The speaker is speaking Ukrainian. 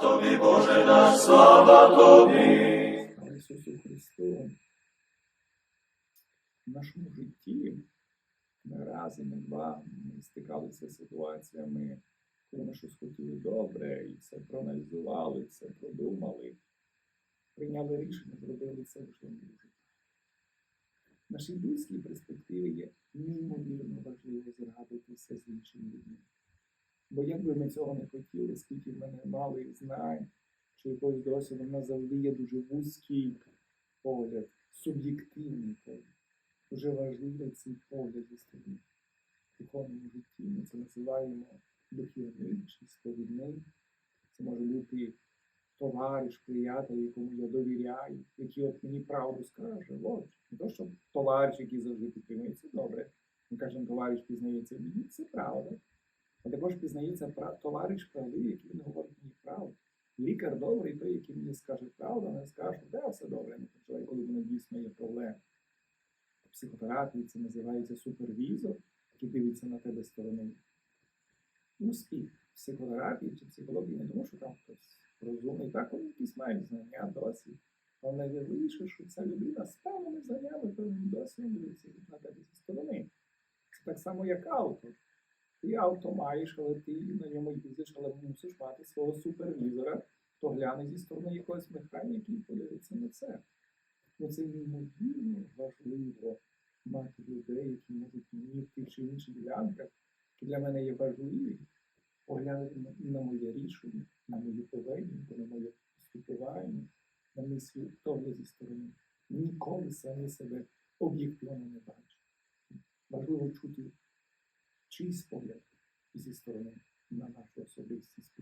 Тобі, Боже наш, слава тобі. Ісусу Христу. В нашому житті ми раз і не два ми стикалися з ситуаціями, коли ми щось хотіли добре, і все проаналізували, все продумали, прийняли рішення, зробили це вийшло не. В нашій близькій перспективі є неймовірно важливо згадуватися з іншими людьми. Бо як би ми цього не хотіли, скільки в мене мали знань, чи якогось досвіду, в нас завжди є дуже вузький погляд, суб'єктивний погляд. Дуже важливий цей погляд зі сторони. В духовному житті ми це називаємо духовний чи сповідний. Це може бути товариш, приятель, якому я довіряю, який от мені правду скаже. От, не то, що товариш, який завжди підтримує, це добре. Ми кажемо, товариш пізнається мені, це правда. А також пізнається товариш правдивий, який не говорить мені правду. Лікар добрий, той, який мені скаже правду, не скаже, де все добре, не почувай, коли мене дійсно є проблеми. Психотерапії це називається супервізор, який дивиться на тебе сторони. Успіх психотерапії чи психології не тому, що там хтось розумний, так вони якісь мають знання, досвід. Але найважливіше, що ця людина з певними знаннями, певним досвідом дивиться на тебе зі сторони. Це так само, як авто. Ти авто маєш, але ти на ньому їздиш, але мусиш мати свого супервізора, хто гляне зі сторони якогось механіка і подивиться на це. Ну це неймовірно важливо мати людей, які можуть мені в чи інших ділянках, для мене є важливі, поглянути на, моє рішення, на мою поведінку, на моє спілкування, на мій світогляд зі сторони. Ніколи самі себе об'єктивно не бачу. Важливо чути чийсь погляд зі сторони на нашу особистість.